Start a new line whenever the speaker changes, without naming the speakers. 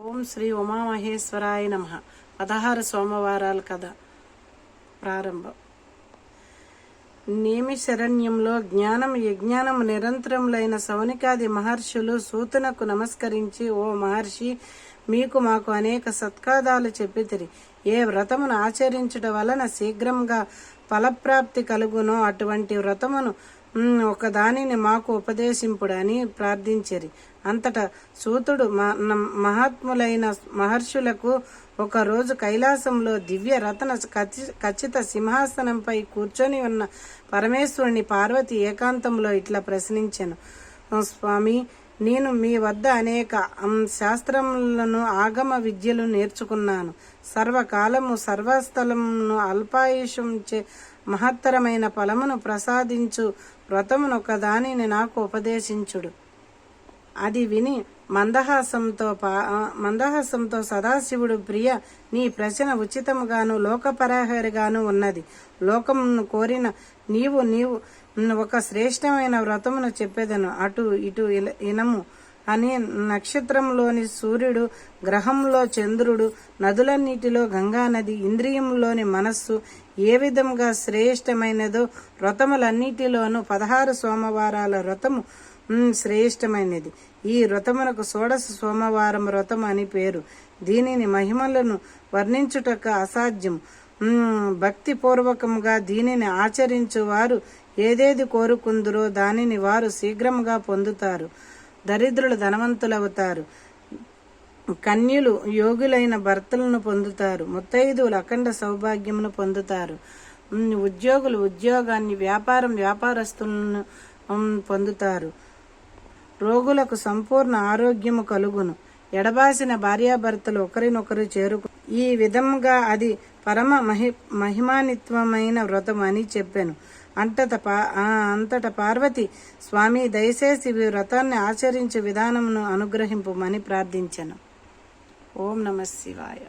ఓం శ్రీ ఉమామహేశ్వరాయ నమ. పదహారు సోమవారాల కథ ప్రారంభం. నేమి శరణ్యంలో జ్ఞానం యజ్ఞానం నిరంతరములైన సౌనికాది మహర్షులు సూతనకు నమస్కరించి ఓ మహర్షి మీకు మాకు అనేక సత్కాదాలు చెప్పితిరి. ఏ వ్రతమును ఆచరించుట వలన శీఘ్రంగా ఫలప్రాప్తి కలుగునో అటువంటి వ్రతమును ఒకదానిని మాకు ఉపదేశింపుడని ప్రార్థించరి. అంతటా సూతుడు మ- న- మహాత్ములైన మహర్షులకు ఒక రోజు కైలాసంలో దివ్య రతన ఖచ్చిత సింహాసనంపై కూర్చొని ఉన్న పరమేశ్వరుని పార్వతి ఏకాంతంలో ఇట్లా ప్రశ్నించెను. స్వామి నేను మీ వద్ద అనేక శాస్త్రములను ఆగమ విద్యలు నేర్చుకున్నాను. సర్వకాలము సర్వస్థలమును అల్పాయుషంచే మహత్తరమైన ఫలమును ప్రసాదించు వ్రతమును ఒకదానిని నాకు ఉపదేశించుడు. అది విని మందహాసంతో పా మందహాసంతో సదాశివుడు ప్రియ నీ ప్రశ్న ఉచితముగాను లోకపరాహరిగాను ఉన్నది. లోకమును కోరిన నీవు నీవు ఒక శ్రేష్టమైన వ్రతమును చెప్పేదను. అటు ఇటు ఇల- ఇనము. అని నక్షత్రంలోని సూర్యుడు గ్రహంలో చంద్రుడు నదులన్నిటిలో గంగానది ఇంద్రియంలోని మనస్సు ఏ విధంగా శ్రేష్టమైనదో వ్రతములన్నిటిలోనూ పదహారు సోమవారాల వ్రతము శ్రేష్టమైనది. ఈ వ్రతమునకు షోడశ సోమవారం వ్రతం అని పేరు. దీనిని మహిమలను వర్ణించుటకు అసాధ్యం భక్తిపూర్వకంగా దీనిని ఆచరించు వారు ఏదేది కోరుకుందురో దానిని వారు శీఘ్రంగా పొందుతారు. దరిద్రులు ధనవంతులవుతారు. కన్యులు యోగులైన భర్తలను పొందుతారు. ముత్తైదువులు అఖండ సౌభాగ్యమును పొందుతారు. ఉద్యోగులు ఉద్యోగాన్ని వ్యాపారం వ్యాపారస్తులను పొందుతారు. రోగులకు సంపూర్ణ ఆరోగ్యము కలుగును. ఎడబాసిన భార్యాభర్తలు ఒకరినొకరు చేరుకు ఈ విధంగా అది పరమ మహి మహిమానిత్వమైన వ్రతం అని చెప్పాను. అంతట పా అంతట పార్వతి స్వామి దయచేసి ఈ వ్రతాన్ని ఆచరించే విధానమును అనుగ్రహింపుమని ప్రార్థించాను. ఓం నమ శివాయ.